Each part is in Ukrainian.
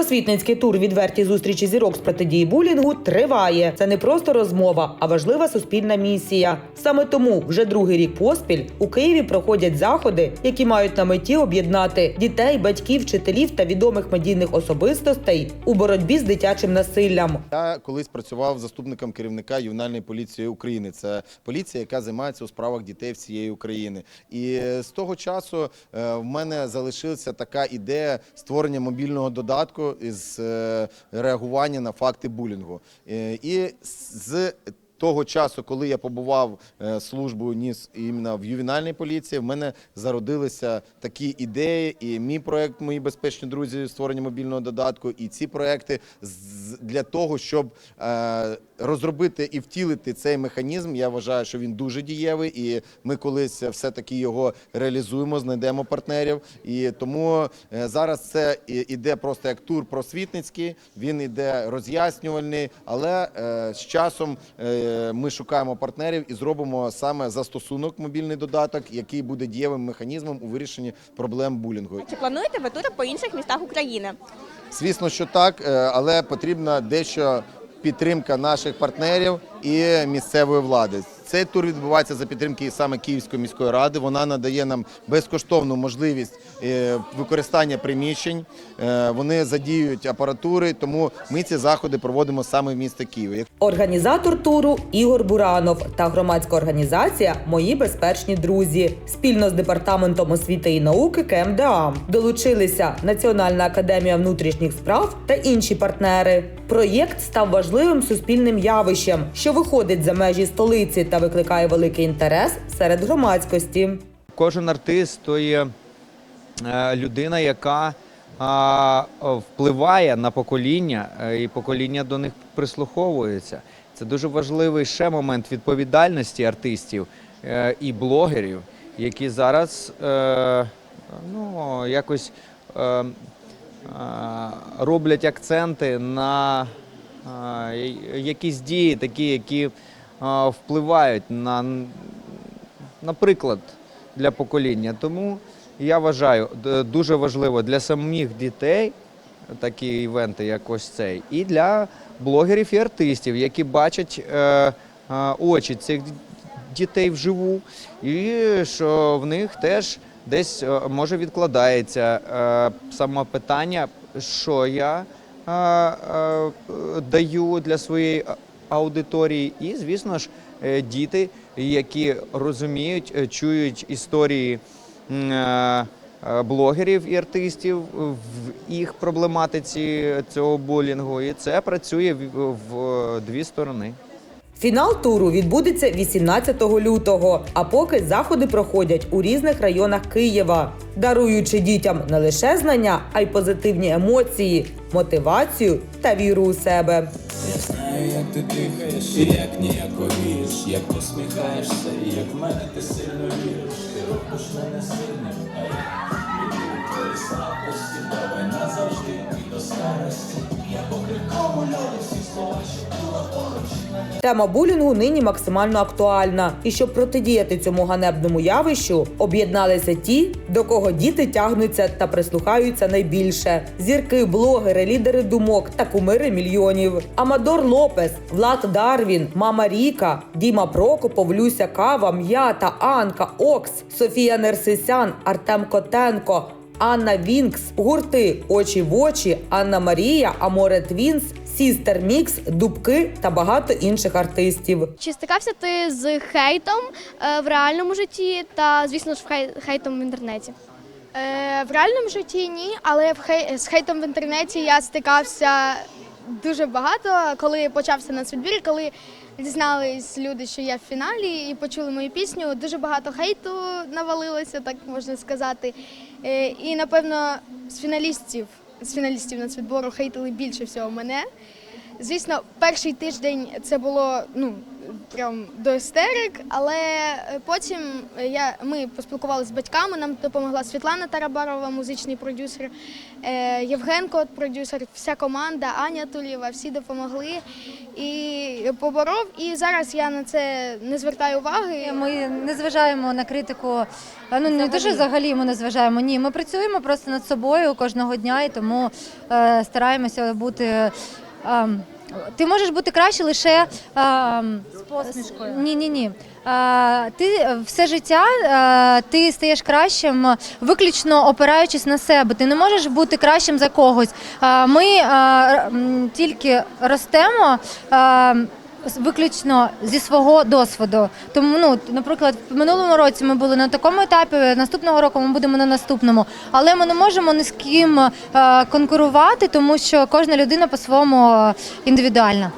Просвітницький тур відверті зустрічі зірок з протидії булінгу триває. Це не просто розмова, а важлива суспільна місія. Саме тому вже другий рік поспіль у Києві проходять заходи, які мають на меті об'єднати дітей, батьків, вчителів та відомих медійних особистостей у боротьбі з дитячим насиллям. Я колись працював заступником керівника ювенальної поліції України. Це поліція, яка займається у справах дітей всієї України. І з того часу е, в мене залишилася така ідея створення мобільного додатку із е, реагування на факти булінгу. Е, І з того часу, коли я побував службою службу ніс іменно в ювенальній поліції, в мене зародилися такі ідеї. І мій проект Мої безпечні друзі створення мобільного додатку, і ці проекти для того, щоб е, розробити і втілити цей механізм. Я вважаю, що він дуже дієвий, і ми колись все таки його реалізуємо, знайдемо партнерів. І тому е, зараз це іде просто як тур просвітницький. Він іде роз'яснювальний, але е, з часом е, ми шукаємо партнерів і зробимо саме застосунок мобільний додаток, який буде дієвим механізмом у вирішенні проблем булінгу. Чи плануєте ви тури по інших містах України? Звісно, що так, але потрібна дещо підтримка наших партнерів і місцевої влади. Цей тур відбувається за підтримки саме Київської міської ради. Вона надає нам безкоштовну можливість е, використання приміщень. Е, Вони задіють апаратури, тому ми ці заходи проводимо саме в місті Києві. Організатор туру Ігор Буранов та громадська організація Мої безпечні друзі спільно з департаментом освіти і науки КМДА долучилися Національна академія внутрішніх справ та інші партнери. Проєкт став важливим суспільним явищем, що виходить за межі столиці та викликає великий інтерес серед громадськості. Кожен артист то є е, людина, яка впливає на покоління, е, і покоління до них прислуховується. Це дуже важливий ще момент відповідальності артистів е, і блогерів, які зараз ну, якось е, е, роблять акценти на якісь дії, такі, які впливають на наприклад, для покоління. Тому я вважаю, дуже важливо для самих дітей такі івенти, як ось цей, і для блогерів і артистів, які бачать е, очі цих дітей вживу, і що в них теж десь е, може відкладається е, саме питання, що я даю для своєї аудиторії, і, звісно ж, е, діти, які розуміють, е, чують історії е, блогерів і артистів в їх проблематиці цього булінгу, і це працює в дві сторони. Фінал туру відбудеться 18 лютого. А поки заходи проходять у різних районах Києва, даруючи дітям не лише знання, а й позитивні емоції, мотивацію та віру у себе. Я знаю, як ти дихаєш, і як ніяковієш, як посміхаєшся, і як в мене ти сильно віриш, ти робиш мене сильним, а я твої слабкості, давай назавжди і до старості. Я кому льоду всі слова, що. Тема булінгу нині максимально актуальна. І щоб протидіяти цьому ганебному явищу, об'єдналися ті, до кого діти тягнуться та прислухаються найбільше: зірки, блогери, лідери думок та кумири мільйонів. Амадор Лопес, Влад Дарвін, Мама Ріка, Діма Прокопов, Люся Кава, М'ята, Анка, Окс, Софія Нерсисян, Артем Котенко. Анна Вінкс, гурти Очі в очі, Анна Марія, Аморе Твінс, Сістер Мікс, Дубки та багато інших артистів. Чи стикався ти з хейтом е, в реальному житті та, звісно ж, в хейтом в інтернеті? Е, в реальному житті ні, але в хей, з хейтом в інтернеті я стикався дуже багато, коли почався нацвідбір, коли дізнались люди, що я в фіналі, і почули мою пісню. Дуже багато хейту навалилося, так можна сказати. Е, і напевно з фіналістів, з фіналістів нацвідбору хейтили більше всього мене. Звісно, перший тиждень це було ну прям до істерик, але е, потім я, ми поспілкувалися з батьками, нам допомогла Світлана Тарабарова, музичний продюсер, е, Євген Кот, продюсер, вся команда, Аня Тулєва, всі допомогли і поборов. І зараз я на це не звертаю уваги. Ми не зважаємо на критику. Ну не що взагалі ми не зважаємо. Ні, ми працюємо просто над собою кожного дня і тому е, стараємося бути. Е, ти можеш бути краще лише з посмішкою. Ні, ні, ні. Ти все життя а, ти стаєш кращим, виключно опираючись на себе. Ти не можеш бути кращим за когось. А, Ми а, м, тільки ростемо. з- Виключно зі свого досвіду. Тому, ну, наприклад, в минулому році ми були на такому етапі, наступного року ми будемо на наступному. Але ми не можемо ні з ким е, конкурувати, тому що кожна людина по-своєму е, індивідуальна.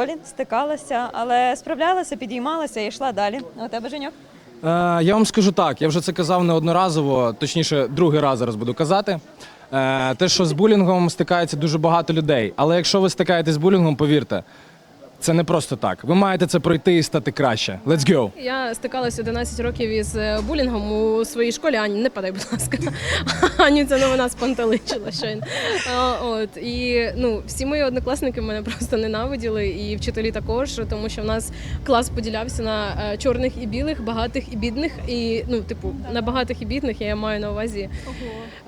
Школі, стикалася, але справлялася, підіймалася і йшла далі. У тебе Женьок? Е, я вам скажу так, я вже це казав неодноразово, точніше, другий раз зараз буду казати. Е, те, що з булінгом стикається дуже багато людей. Але якщо ви стикаєтесь з булінгом, повірте, це не просто так. Ви маєте це пройти і стати краще. Let's go! Я стикалася 11 років із е, булінгом у своїй школі. Ані, не падай, будь ласка. Ані ця новина спантеличила щойно. От і ну всі мої однокласники мене просто ненавиділи, і вчителі також, тому що в нас клас поділявся на е, чорних і білих, багатих і бідних. І ну, типу, на багатих і бідних я маю на увазі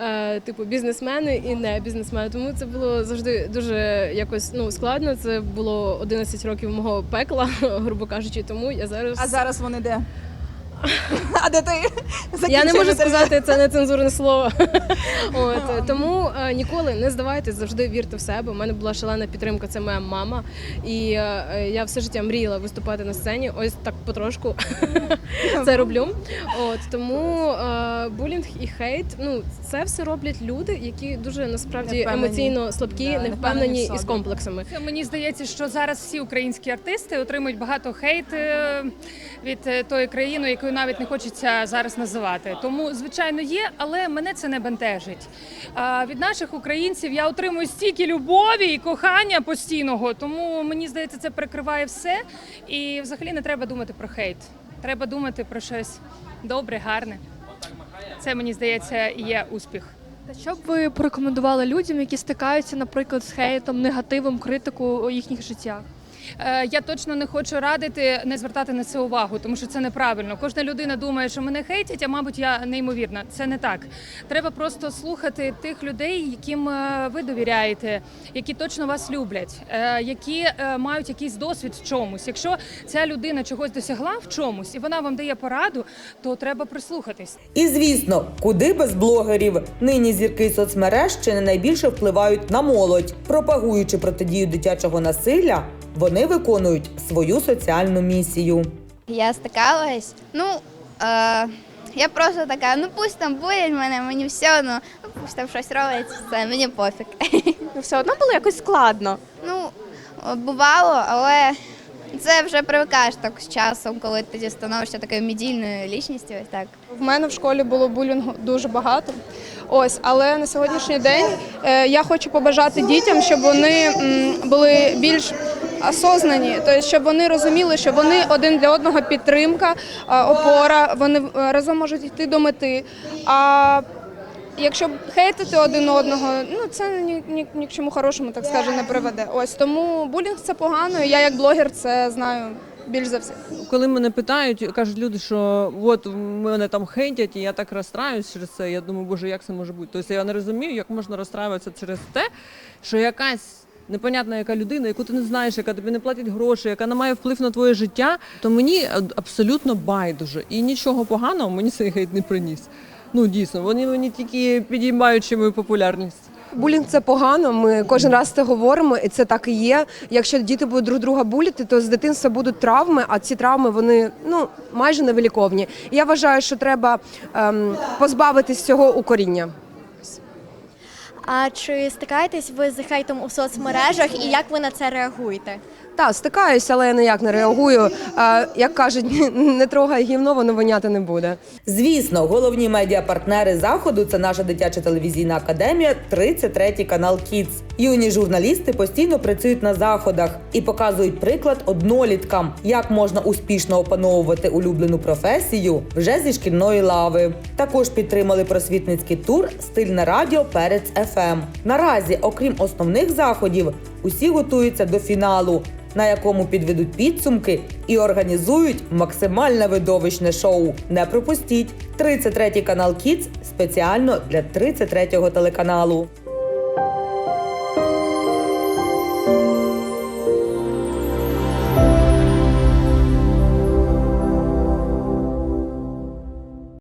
е, типу бізнесмени і не бізнесмени. Тому це було завжди дуже якось ну складно. Це було 11 років мого пекла, грубо кажучи. Тому я зараз А зараз вони де? А де ти? я не можу сказати це не цензурне слово. От тому е, ніколи не здавайтесь, завжди вірте в себе. У мене була шалена підтримка. Це моя мама, і е, я все життя мріяла виступати на сцені. Ось так потрошку це роблю. От тому е, булінг і хейт. Ну це все роблять люди, які дуже насправді Невпевнені. емоційно слабкі, Да, невпевнені невпевнені в і з собі. комплексами. Мені здається, що зараз всі українські артисти отримують багато хейт е, від е, тої країни, якою навіть не хочеться зараз називати. Тому, звичайно, є, але мене це не бентежить. А від наших українців я отримую стільки любові і кохання постійного, тому мені здається, це перекриває все. І взагалі не треба думати про хейт. Треба думати про щось добре, гарне. Це мені здається є успіх. Та що б ви порекомендували людям, які стикаються, наприклад, з хейтом, негативом, критику у їхніх життях? Е, Я точно не хочу радити не звертати на це увагу, тому що це неправильно. Кожна людина думає, що мене хейтять, а мабуть, я неймовірна. Це не так. Треба просто слухати тих людей, яким е, ви довіряєте, які точно вас люблять, е, які мають якийсь досвід в чомусь. Якщо ця людина чогось досягла в чомусь і вона вам дає пораду, то треба прислухатись. І звісно, куди без блогерів. Нині зірки соцмереж чи не найбільше впливають на молодь, пропагуючи протидію дитячого насилля. Вони виконують свою соціальну місію. Я стикалась. Ну, е, я просто така, ну пусть там болять мене, мені все одно, ну пусть там щось робить, все, мені пофіг. Ну все одно було якось складно. Ну, бувало, але це вже привикаєш так з часом, коли ти становишся такою медійною лічністю. Ось так. В мене в школі було булінгу дуже багато. Ось, але на сьогоднішній день е, я хочу побажати дітям, щоб вони м, були більш осознані, тобто, щоб вони розуміли, що вони один для одного підтримка, е, опора, вони е, разом можуть йти до мети. А якщо хейтити один одного, ну це ні, ні, ні к чому хорошому, так скажемо, не приведе. Ось тому булінг це погано. Я як блогер це знаю більш за все. Коли мене питають, кажуть люди, що от мене там хейтять, і я так розстраюсь через це. Я думаю, боже, як це може бути? Тобто я не розумію, як можна розстраюватися через те, що якась. Непонятна яка людина, яку ти не знаєш, яка тобі не платить гроші, яка не має вплив на твоє життя, то мені абсолютно байдуже. І нічого поганого мені цей хейт не приніс. Ну дійсно, вони мені тільки підіймають мою популярність. Булінг це погано. Ми кожен раз це говоримо, і це так і є. Якщо діти будуть друг друга буліти, то з дитинства будуть травми, а ці травми вони ну майже невиліковні. Я вважаю, що треба ем, позбавитись цього укоріння. А чи стикаєтесь ви з хейтом у соцмережах і як ви на це реагуєте? Так, стикаюся, але я ніяк не реагую. А, як кажуть, не трогай гівно, воно воняти не буде. Звісно, головні медіапартнери заходу це наша дитяча телевізійна академія, 33 канал Kids. Юні журналісти постійно працюють на заходах і показують приклад одноліткам, як можна успішно опановувати улюблену професію вже зі шкільної лави. Також підтримали просвітницький тур Стильне радіо Перець ФМ. Наразі, окрім основних заходів, усі готуються до фіналу, на якому підведуть підсумки і організують максимальне видовищне шоу. Не пропустіть 33 канал Kids спеціально для 33 телеканалу.